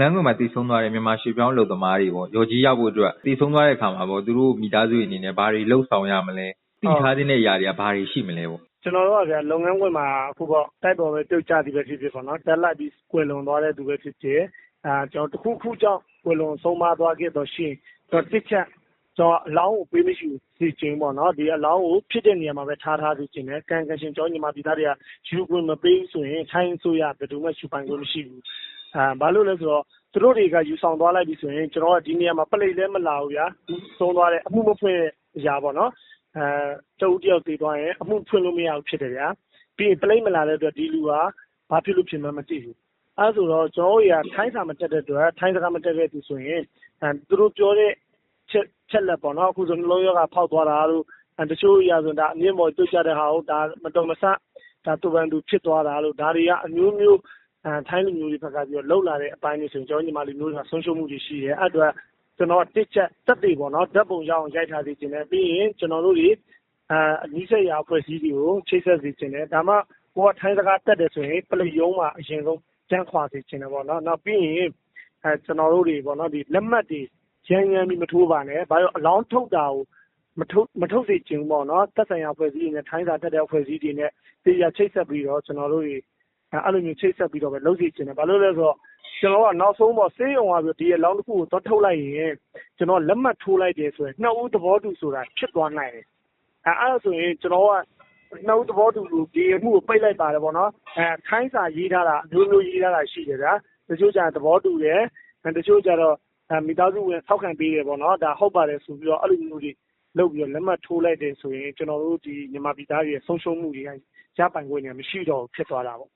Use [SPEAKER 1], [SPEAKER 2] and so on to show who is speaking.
[SPEAKER 1] ငန်းခွင်မှာသေဆုံးသွားတဲ့မြန်မာရွှေ့ပြောင်းအလုပ်သမားတွေပေါ့လျော်ကြေးရဖို့အတွက်သေဆုံးသွားတဲ့အခါမှာပေါ့သူတို့မိသားစုတွေအနေနဲ့ဘာတွေလုပ်ဆောင်ရမလဲသိထားသင့်တဲ့အရာတွေကဘာတွေရှိမလဲပေါ့
[SPEAKER 2] ကျွန်တော်တို့ကဗျာလုပ်ငန်းခွင်မှာအခုပေါ့တိုက်ပေါ်ပဲပြုတ်ကျသည်ပဲဖြစ်ဖြစ်ပေါ့နော်တက်လိုက်ပြီးကွယ်လွန်သွားတဲ့သူပဲဖြစ်ဖြစ်အာကျွန်တော်တခုခုကြောင့်ကွယ်လွန်ဆုံးမသွားခဲ့တော့ရှင်ကျွန်တော်တစ်ချက်ကျွန်တော်အလောင်းကိုပေးမရှိစီခြင်းပေါ့နော်ဒီအလောင်းကိုဖြစ်တဲ့နေရာမှာပဲထားထားစီခြင်းနဲ့ကံကံရှင်ကျွန်တော်ညီမပြည်သားတွေကယူခွင့်မပေးဆိုရင်ထိုင်းဆိုရဘယ်သူမှယူပိုင်ခွင့်မရှိဘူးအာ ဘာလို့လဲဆိုတော့ သူတို့တွေက ယူဆောင်သွားလိုက်ပြီဆိုရင် ကျွန်တော်ကဒီနေရာမှာပလိတ်လည်းမလာဘူးဗျာသုံးသွားတဲ့ အမှုမဖွင့်အရာပေါ့နော်အဲတဦးတယောက်တည်သွားရင် အမှုဖွင့်လို့မရဘူးဖြစ်တယ်ဗျာ ပြီးရင်ပလိတ်မလာတဲ့အတွက် ဒီလူကဘာဖြစ်လို့ဖြစ်မှမသိဘူး အဲဆိုတော့ ကျွန်တော်တို့ကထိုင်းစာမတက်တဲ့အတွက် ထိုင်းစကားမတက်တဲ့သူဆိုရင်အဲသူတို့ပြောတဲ့ချက်ချက်လက်ပေါ့နော် အခုဆို နှလုံးရောဂါဖောက်သွားတာတို့အဲတချို့အရာဆိုဒါအမြင့်ပေါ်တွေ့ကြတဲ့ဟာကိုဒါမတော်မဆဒါတူပန်သူဖြစ်သွားတာလို့ ဒါတွေက အမျိုးမျိုးအဲ ထိုင်းလူမျိုးတွေဘက်ကပြီးတော့လှုပ်လာတဲ့အပိုင်းတွေဆိုရင် ကျွန်တော်ညီမလေးမျိုးတွေက ဆုံးရှုံးမှုတွေရှိတယ် အဲ့အတွက် ကျွန်တော်တစ်ချက်တက်တွေပေါ့နော်ဓာတ်ပုံရအောင် ရိုက်ထားသေးခြင်းနဲ့ပြီးရင် ကျွန်တော်တို့တွေအဲအနီးစက်ရာအဖွဲ့အစည်းတွေကို ချိတ်ဆက်စေခြင်းနဲ့ဒါမှ ကိုကထိုင်းစကားတက်တယ်ဆိုရင်ပလိယုံမှာ အရင်ဆုံးကြမ်းခွာစေခြင်းနဲ့ပေါ့နော် နောက်ပြီးရင်အဲကျွန်တော်တို့တွေပေါ့နော်ဒီလက်မှတ်တွေ ရမ်းရမ်းပြီး မထိုးပါနဲ့ ဘာလို့အလောင်းထုတ်တာကို မထုတ်မထုတ်စေချင်ဘူးပေါ့နော်တက်ဆိုင်ရာအဖွဲ့အစည်းတွေနဲ့ ထိုင်းစာတက်တဲ့အဖွဲ့အစည်းတွေနဲ့တရားချိတ်ဆက်ပြီးတော့ ကျွန်တော်တို့တွေ အဲ့လိုမျိုးချိတ်ဆက်ပြီးတော့ပဲလုပ်စီချင်တယ်ဘာလို့လဲဆိုတော့ကျွန်တော်ကနောက်ဆုံးပေါ့စေးရုံကပြီးဒီအလောင်းတစ်ခုကိုသွားထုတ်လိုက်ရင်ကျွန်တော်လက်မှတ်ထိုးလိုက်တယ်ဆိုရင်နှစ်ဦးသဘောတူဆိုတာဖြစ်သွားနိုင်တယ်အဲအဲ့ဒါဆိုရင်ကျွန်တော်ကနှစ်ဦးသဘောတူလို့ဒီအမှုကိုပိတ်လိုက်ပါတယ်ပေါ့နော်အဲခိုင်းစာရေးထားတာအမျိုးမျိုးရေးထားတာရှိတယ်ဗျာတချို့ကျသဘောတူတယ်တချို့ကျတော့မိသားစုဝင်ထောက်ခံပေးတယ်ပေါ့နော်ဒါဟုတ်ပါတယ်ဆိုပြီးတော့အဲ့လိုမျိုးတွေလုပ်ပြီးတော့လက်မှတ်ထိုးလိုက်တယ်ဆိုရင်ကျွန်တော်တို့ဒီမြန်မာပြည်သားတွေရဲ့ဆုံးရှုံးမှုတွေကရပိုင်ခွင့်တွေမရှိတော့ဖြစ်သွားတာပေါ့